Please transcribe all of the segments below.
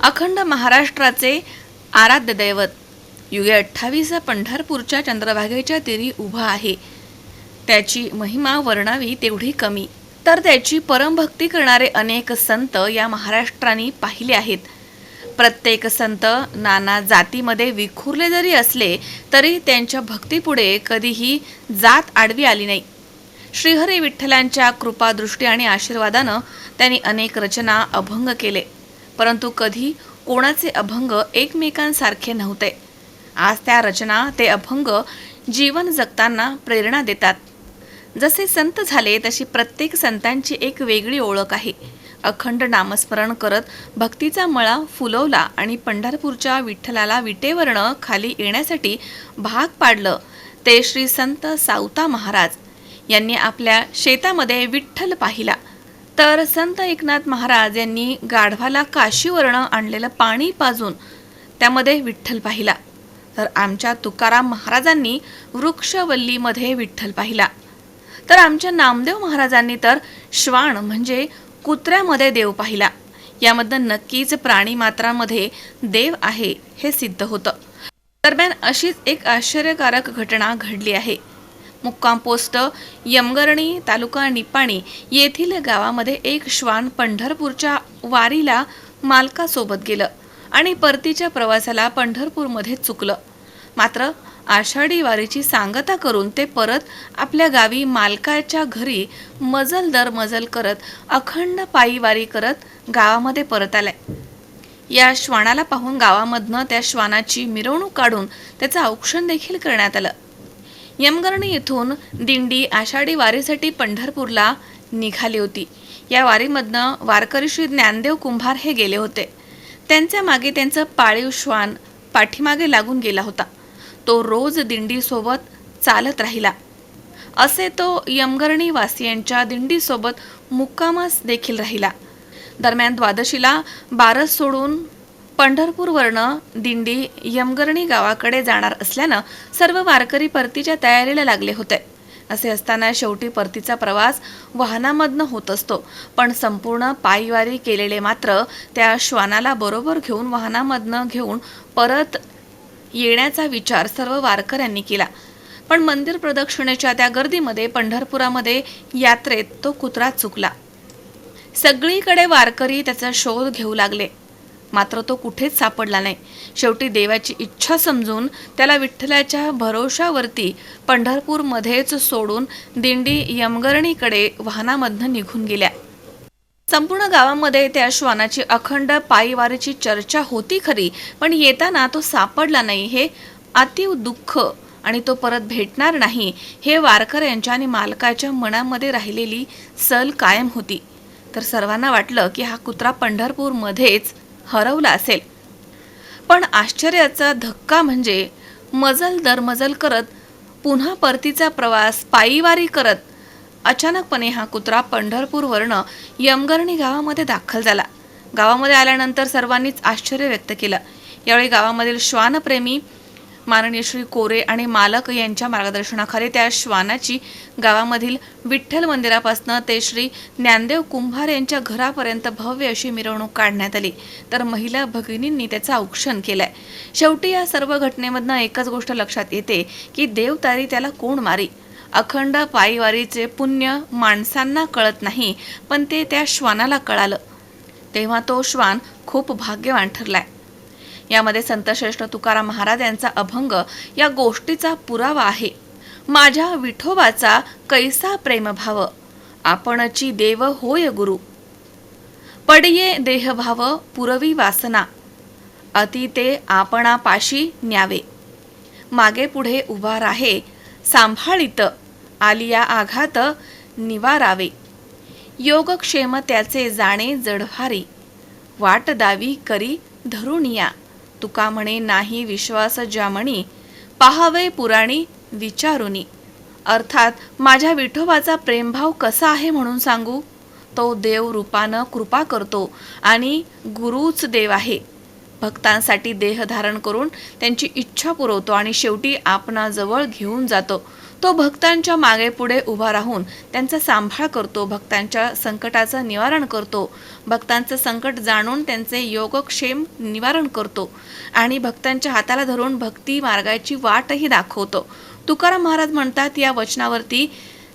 अखंड महाराष्ट्राचे आराध्य दैवत. युगे अठ्ठावीस पंढरपूरच्या चंद्रभागेच्या तीरी उभा आहे. त्याची महिमा वर्णावी तेवढी कमी. तर त्याची परमभक्ती करणारे अनेक संत या महाराष्ट्राने पाहिले आहेत. प्रत्येक संत नाना जातीमध्ये विखुरले जरी असले तरी त्यांच्या भक्तीपुढे कधीही जात आडवी आली नाही. श्रीहरी विठ्ठलांच्या कृपादृष्टी आणि आशीर्वादानं त्यांनी अनेक रचना अभंग केले. परंतु कधी कोणाचे अभंग एकमेकांसारखे नव्हते. आज त्या रचना ते अभंग जीवन जगताना प्रेरणा देतात. जसे संत झाले तशी प्रत्येक संतांची एक वेगळी ओळख आहे. अखंड नामस्मरण करत भक्तीचा मळा फुलवला आणि पंढरपूरच्या विठ्ठलाला विटेवरनं खाली येण्यासाठी भाग पाडलं. ते श्री संत सावता महाराज यांनी आपल्या शेतामध्ये विठ्ठल पाहिला. तर संत एकनाथ महाराज यांनी गाढवाला काशीवरनं आणलेलं पाणी पाजून त्यामध्ये विठ्ठल पाहिला. तर आमच्या तुकाराम महाराजांनी वृक्षवल्लीमध्ये विठ्ठल पाहिला. तर आमच्या नामदेव महाराजांनी तर श्वान म्हणजे कुत्र्यामध्ये देव पाहिला. यामधनं नक्कीच प्राणी मात्रामध्ये देव आहे हे सिद्ध होतं. दरम्यान अशीच एक आश्चर्यकारक घटना घडली आहे. मुक्काम पोस्ट यमगर्णी तालुका निपाणी येथील गावामध्ये एक श्वान पंढरपूरच्या वारीला मालकासोबत गेलं आणि परतीच्या प्रवासाला पंढरपूरमध्ये चुकलं. मात्र आषाढी वारीची सांगता करून ते परत आपल्या गावी मालकाच्या घरी मजल दर मजल करत अखंड पायी वारी करत गावामध्ये परत आलाय या श्वानाला पाहून गावामधनं त्या श्वानाची मिरवणूक काढून त्याचं औक्षण देखील करण्यात आलं. यमगर्णी येथून दिंडी आषाढी वारीसाठी पंढरपूरला निघाली होती. या वारीमधनं वारकरी श्री ज्ञानदेव कुंभार हे गेले होते. त्यांच्या मागे त्यांचं पाळीव श्वान पाठीमागे लागून गेला होता. तो रोज दिंडीसोबत चालत राहिला. असे तो यमगर्णी वासियांच्या दिंडीसोबत मुक्कामास देखील राहिला. दरम्यान द्वादशीला बारस सोडून पंढरपूरवरनं दिंडी यमगर्णी गावाकडे जाणार असल्यानं सर्व वारकरी परतीच्या तयारीला लागले होते. असे असताना शेवटी परतीचा प्रवास वाहनामधनं होत असतो. पण संपूर्ण पायीवारी केलेले मात्र त्या श्वानाला बरोबर घेऊन वाहनामधनं घेऊन परत येण्याचा विचार सर्व वारकऱ्यांनी केला. पण मंदिर प्रदक्षिणेच्या त्या गर्दीमध्ये पंढरपुरामध्ये यात्रेत तो कुत्रा चुकला. सगळीकडे वारकरी त्याचा शोध घेऊ लागले. मात्र तो कुठेच सापडला नाही. शेवटी देवाची इच्छा समजून त्याला विठ्ठलाच्या भरोशावरती पंढरपूरमध्येच सोडून दिंडी यमगर्णीकडे वाहनामधनं निघून गेल्या. संपूर्ण गावामध्ये त्या श्वानाची अखंड पायीवारीची चर्चा होती खरी पण येताना तो सापडला नाही. हे अतीव दुःख आणि तो परत भेटणार नाही. हे वारकऱ्यांच्या आणि मालकाच्या मनामध्ये राहिलेली सल कायम होती. तर सर्वांना वाटलं की हा कुत्रा पंढरपूरमध्येच हरवला असेल. पण आश्चर्याचा धक्का म्हणजे मजल दरमजल करत पुन्हा परतीचा प्रवास पायीवारी करत अचानकपणे हा कुत्रा पंढरपूरवरनं यमगर्णी गावामध्ये दाखल झाला. गावामध्ये आल्यानंतर सर्वांनीच आश्चर्य व्यक्त केलं. यावेळी गावामधील श्वानप्रेमी माननीय श्री कोरे आणि मालक यांच्या मार्गदर्शनाखाली त्या श्वानाची गावामधील विठ्ठल मंदिरापासनं ते श्री ज्ञानदेव कुंभार यांच्या घरापर्यंत भव्य अशी मिरवणूक काढण्यात आली. तर महिला भगिनींनी त्याचं औक्षण केलंय. शेवटी या सर्व घटनेमधनं एकच गोष्ट लक्षात येते की देवतारी त्याला कोण मारी? अखंड पायीवारीचे पुण्य माणसांना कळत नाही पण ते त्या श्वानाला कळालं. तेव्हा तो श्वान खूप भाग्यवान ठरलाय. यामध्ये संतश्रेष्ठ तुकाराम महाराज यांचा अभंग या गोष्टीचा पुरावा आहे. माझ्या विठोबाचा कैसा प्रेमभाव आपणची देव होय गुरु. पडिये देहभाव पुरवी वासना अति ते आपणापाशी न्यावे. मागे पुढे उभा राहे सांभाळीत. आलिया आघात निवारावे योगक्षेम त्याचे जाणे जडभारी. वाट दावी करी धरुणिया. तुका म्हणे नाही विश्वास ज्यामणी पाहावे पुराणी विचारुनी. अर्थात माझ्या विठोबाचा प्रेमभाव कसा आहे म्हणून सांगू? तो देव रूपानं कृपा करतो आणि गुरुच देव आहे. भक्तांसाठी देह धारण करून त्यांची इच्छा पुरवतो आणि शेवटी आपणाजवळ घेऊन जातो. तो भक्तांच्या मागे पुढे उभा राहून त्यांचा सांभाळ करतो भक्तांच्या संकटाचं निवारण करतो. भक्तांचं संकट जाणून त्यांचे योगक्षेम निवारण करतो आणि भक्तांच्या हाताला धरून भक्ती मार्गाची वाटही दाखवतो. तुकाराम महाराज म्हणतात या वचनावरती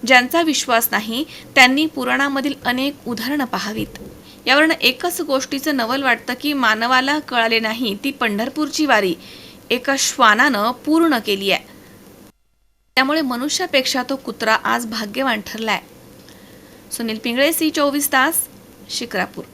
ज्यांचा विश्वास नाही त्यांनी पुराणामधील अनेक उदाहरणं पाहावीत. यावरून एकच गोष्टीचं नवल वाटतं की मानवाला कळाले नाही ती पंढरपूरची वारी. एका श्वानानं पूर्ण केली आहे. त्यामुळे मनुष्यापेक्षा तो कुत्रा आज भाग्यवान ठरलाय. सुनील पिंगळे सी चोवीस तास शिक्रापूर.